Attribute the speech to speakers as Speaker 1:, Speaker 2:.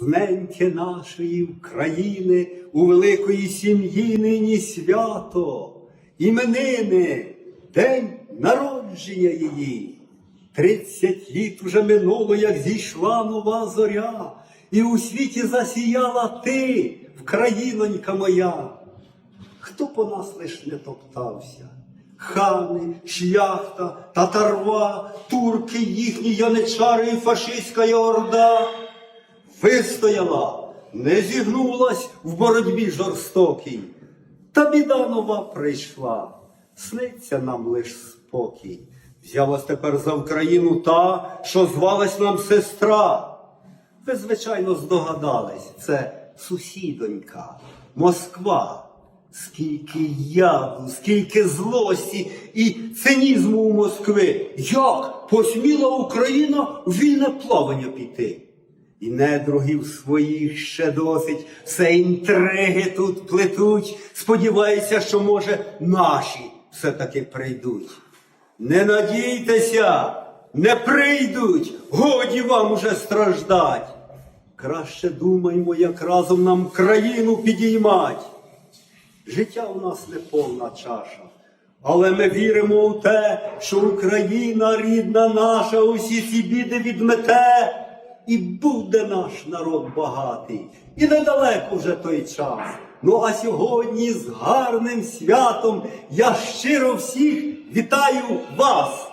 Speaker 1: В неньки нашої України у великої сім'ї нині свято, іменини, день народження її. Тридцять літ уже минуло, як зійшла нова зоря, і у світі засіяла ти, Вкраїнонька моя. Хто по нас лиш не топтався? Хани, шляхта, татарва, турки їхні яничари і фашистська орда вистояла, не зігнулась в боротьбі жорстокій. Та біда нова прийшла, сниться нам лиш спокій. Взялась тепер за Україну та, що звалась нам сестра. Ви, звичайно, здогадались, це сусідонька, Москва. Скільки яду, скільки злості і цинізму у Москви. Як посміла Україна в вільне плавання піти? І недругів своїх ще досить, все інтриги тут плетуть. Сподіваюся, що, може, наші все-таки прийдуть. Не надійтеся, не прийдуть, годі вам уже страждать. Краще думаймо, як разом нам країну підіймать. Життя у нас не повна чаша, але ми віримо у те, що Україна рідна наша усі ці біди відмете, і буде наш народ багатий, і недалеко вже той час. Ну а сьогодні з гарним святом я щиро всіх вітаю вас.